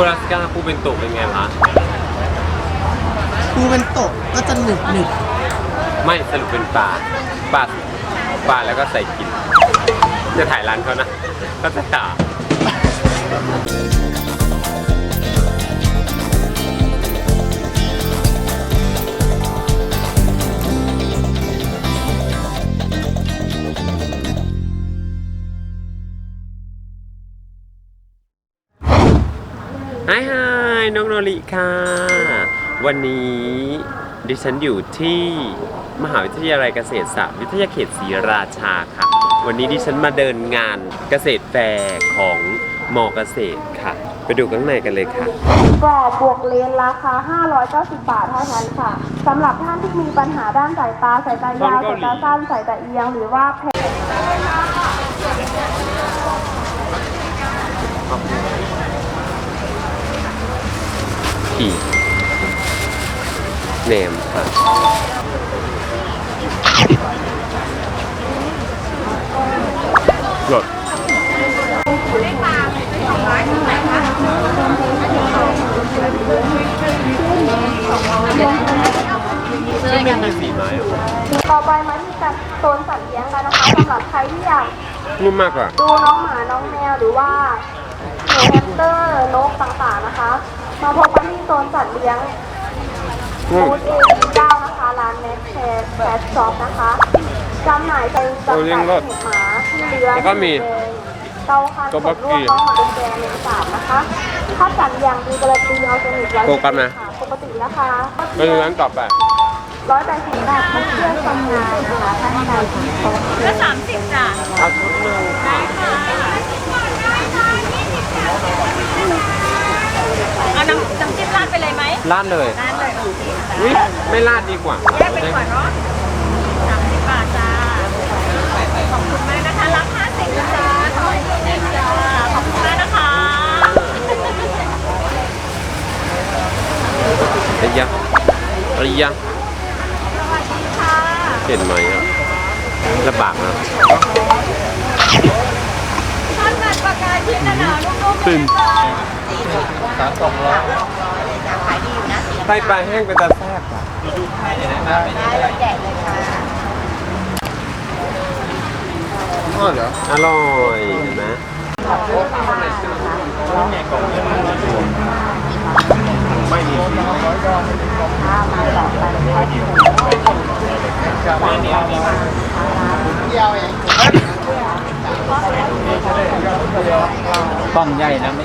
คูรัสกาปูเป็นโตะเป็นไงคะปูเป็นโตะก็จะหนึบหนึบไม่สรุปเป็นปลาปลาปลาแล้วก็ใส่กิน จะถ่ายร้านเขานะ ก็จะด่า องโนริค่ะ วันนี้ดิฉันอยู่ที่มหาวิทยาลัยเกษตรศาสตร์วิทยาเขตศรีราชาค่ะ วันนี้ดิฉันมาเดินงานเกษตรแฟร์ของมอเกษตรค่ะ ไปดูข้างในกันเลยค่ะกรอบบวกเลนราคา 590 บาทเท่านั้นค่ะสำหรับท่านที่มีปัญหาด้านสายตาสายตายาวท่อนเกาสายหลีตาสั้นสายตาเอียงหรือว่าแพ้ ขี่แหนมค่ะหลดซึ่งไม่มีสีไม้เหรอต่อไปมาที่จัดโซนสัตว์เลี้ยงกันนะคะสำหรับใครที่อยากนุ่มมากกว่าดูน้องหมา น้องแมว หรือว่าหนูแฮมสเตอร์นกต่างๆนะคะ มาพบกันที่โซนสัตว์เลี้ยงอืมบูธเอเก้านะคะ ร้านแมสแคร์แคสช็อปนะคะจำหน่ายเป็นจำหโอ้เลี้ยน่างยรถเห็บหมาที่เลื้อยแล้วก็มีเตาคันโกบักลวกี้กน้องหมาเป็นแดงเลนสามนะคะถ้าจัดอย่างดีการันตีออร์แกนิกร้อยโกกัสนะปกติราคาไปดูร้านต่อไปร้อยแปดสิบบาทมันเชื่อทำงานนะคะท่านใดที่เขาก็สามสิบจ้ะเอาชุดหนึ่ง เอาน้ำน้ำจิ้มราดไปเลยไหมลาดเลยราดเลยโอเคอุ๊ยไม่ลาดดีกว่าแยกไปก่อนเนาะสามสิบบาทจ้า ขอบคุณมากนะคะ รับห้าสิบจ้าขอบคุณจ้าขอบคุณมากนะคะไอ้ยะไอ้ยะสวัสดีค่ะเห็นไหมครับลำบากนะ ท่านนัดประกายพิษนะนะลูก ๆตึมจ้าไตปลาแห้งเป็นตาแซ่บอะแจกเลยค่ะอ๋อเหรออร่อยเห็นไหมไม่มีสีกล้องใหญ่นะไม่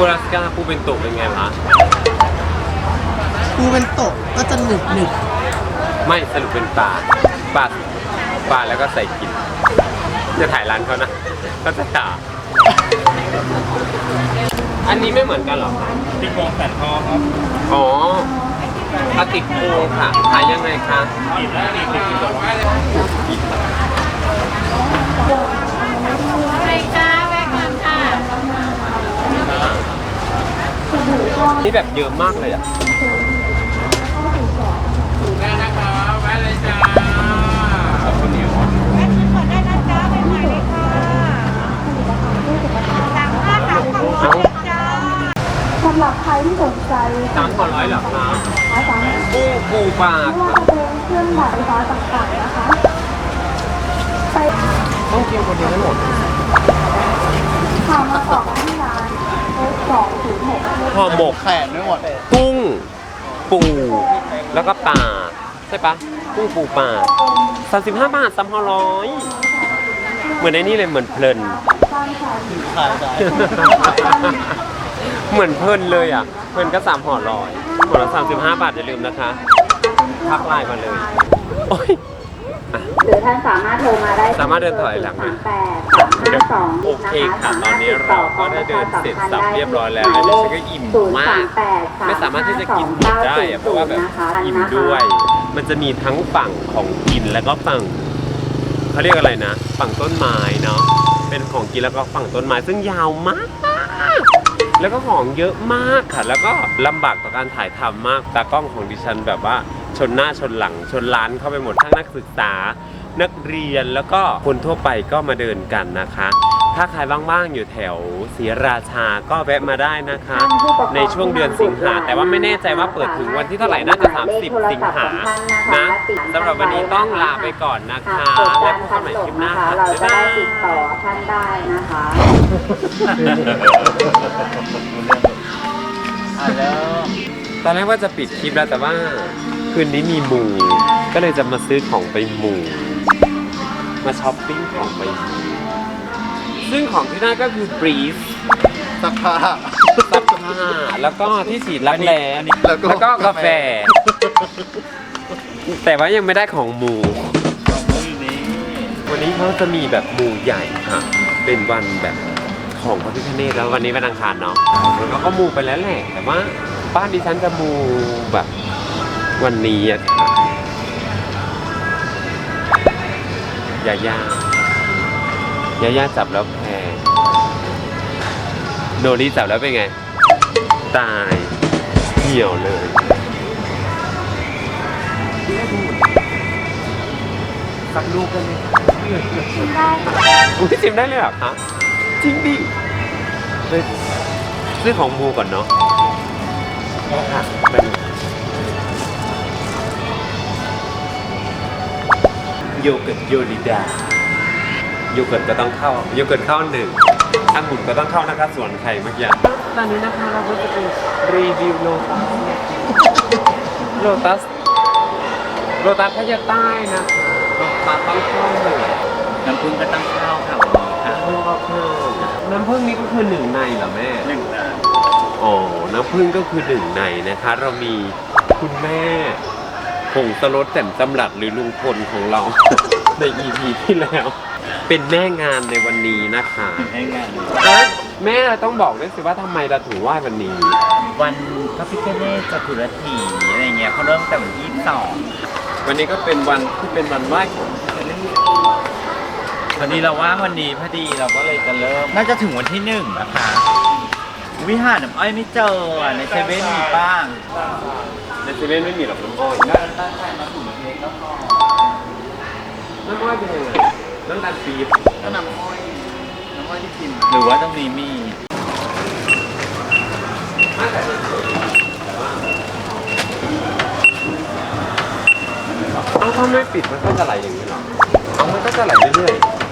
คูรัสกาปูเป็นโตะเป็นไงคะปูเป็นโตะก็จะหนึบหนึบไม่สรุปเป็นปลาปลาปลาแล้วก็ใส่กินจะถ่ายร้านเขานะก็จะด่าอันนี้ไม่เหมือนกันเหรอติ๊กโมงแปดทอครับอ๋อปลาติกโกค่ะขายยังไงคะกินแล้วนี่คือกินก่อนใช่จ้าแวะก่อนค่ะ นี่แบบเยอะมากเลยอะแวะซื้อก่อนได้นะจ้าเป็นใหม่เลยค่ะสามห้าสามสองเอ้าจ้าสำหรับใครที่สนใจสามขอร้อยเหรอคะอาสากุ้งปูปลาไม่ว่าจะเป็นเครื่องหมายไฟฟ้าต่างๆนะคะไปต้องกินคนเดียวทั้งหมดข่าวมาต่อที่ร้านเอสสองศูนย์ หกห่อหมก แขนไม่หมดกุ้ง ปู แล้วก็ปลาใช่ปะกุ้งปูปลาสามสิบห้าบาทสามห่อร้อยเหมือนในนี่เลยเหมือนเพลินสร้างสรรค์ขายได้เหมือนเพลินเลยอะ เพลินก็สามห่อร้อยห่อละสามสิบห้าบาทอย่าลืมนะคะ ทักไลน์มาเลย โอ้ยอะ หรือท่านสามารถโทรมาได้สามารถเดินถอยหลังไหมสามแปดสามห้าสองโอเคค่ะตอนนี้เราก็ได้เดินเสร็จสับเรียบร้อยแล้วแล้วดิฉันก็อิ่มมาก ไม่สามารถที่จะกินหมดได้อะเพราะว่าแบบอิ่มด้วย มันจะมีทั้งฝั่งของกินแล้วก็ฝั่งเขาเรียกอะไรนะ ฝั่งต้นไม้เนาะเป็นของกินแล้วก็ฝั่งต้นไม้ซึ่งยาวมาก แล้วก็ของเยอะมากค่ะ แล้วก็ลำบากต่อการถ่ายทำมากตากล้องของดิฉันแบบว่าชนหน้าชนหลังชนล้านเข้าไปหมดทั้งนักศึกษา นักเรียนแล้วก็คนทั่วไปก็มาเดินกันนะคะ ถ้าใครว่างๆอยู่แถวศรีราชาก็แวะมาได้นะคะ ในช่วงเดือนสิงหาแต่ว่าไม่แน่ใจว่าเปิดถึงวันที่เท่าไหร่น่าจะ 30 สิงหานะสำหรับวันนี้ต้องลาไปก่อนนะคะแล้วพบกันดใหม่ตคลิปหน้านะคะค่ะเราจะได้ติดต่อท่านได้นะคะตอนแรกว่าจะปิดคลิปแล้วแต่ว่าคืนนี้มีหมู่ก็เลยจะมาซื้อของไปหมู่ มาช้อปปิ้งของไปหมู่ซึ่งของที่ได้ก็คือบรีฟสักผ้าซักผ้าแล้วก็ที่ฉีดรักแร้แล้วก็ แล้วก็กาแฟ แต่ว่ายังไม่ได้ของหมู่วันนี้เขาจะมีแบบหมู่ใหญ่ค่ะเป็นวันแบบของพระพิฆเนศแล้ววันนี้วันอังคารเนาะแล้วก็หมู่ไปแล้วแหละแต่ว่าบ้านดิฉันจะหมู่แบบวันนี้อะค่ะ ยาย่ายาย่าจับแล้วแพ้โนรีจับแล้วเป็นไง ตายเหี่ยวเลย สักลูกกันไหมได้อุ้ยจิมได้เลยเหรอคะจริงดิไปซื้อของมูก่อนเนาะค่ะเป็น โยเกิร์ตโยลิดา โยเกิร์ตก็ต้องเข้า โยเกิร์ตเข้าหนึ่งองุ่นก็ต้องเข้านะคะส่วนไข่เมื่อกี้ตอนนี้นะคะเราก็จะเป็นรีวิวโลตัสโลตัสโลตัสพญาใต้นะคะโลตัสต้องเข้าหนึ่งน้ำพึ่งก็ตั้งข้าวค่ะวันนี้ค่ะน้ำผึ้งก็คือน้ำผึ้งนี่ก็คือหนึ่งในเหรอแม่หนึ่งนะอ๋อน้ำผึ้งก็คือหนึ่งในนะคะ เรามีคุณแม่ ผงสลดแต่มจำรัดหรือลุงพลของเรา ใน EP ที่แล้ว เป็นแม่งานในวันนี้นะคะให้งานอะแม่เราต้องบอกด้วยสิว่าทำไมเราถึงไหว้วันนี้ วันพระพิฆเนศจตุรถีอะไรเงี้ยเขาเริ่มแต่วันที่สองวันนี้ก็เป็นวันที่เป็นวันไหว้ของพอดีเราว่างวันนี้พอดีเราก็เลยจะเริ่มน่าจะถึงวันที่หนึ่งนะคะวิหารน้ำอ้อยไม่เจออะในเซเว่นมีบ้าง ในเซเว่นไม่มีหรอกน้ำอ้อยตั้งใจมาถึงเล็กก็พอน้ำอ้อยเป็นยังไงน้ำตาลปี๊บก็น้ำอ้อยน้ำอ้อยที่กินหรือว่าตรงนี้มีไม่แต่เฉยๆแต่ว่าเอาถ้าไม่ปิดมันก็จะไหลอย่างนี้หรอเอามันก็จะไหลเรื่อยๆ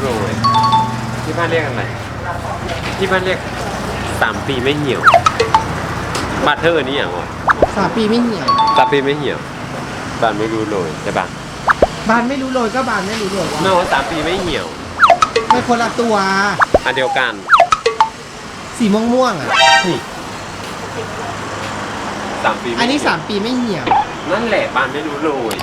โรยที่บ้านเรียกอะไรที่บ้านเรียกสามปีไม่เหี่ยวบ้านเธอนี่อย่างวะสามปีไม่เหี่ยวสามปีไม่เหี่ยวบ้านไม่รู้โรยใช่ปะบานไม่รู้โรยก็บานไม่รู้โรยไม่ว่าสามปีไม่เหี่ยวไม่คนละตัว อันเดียวกัน สีม่วงม่วงๆอะ นี่สามปีไม่อันนี้เหี่ยวสามปีไม่เหี่ยว นั่นแหละบ้านไม่รู้โรย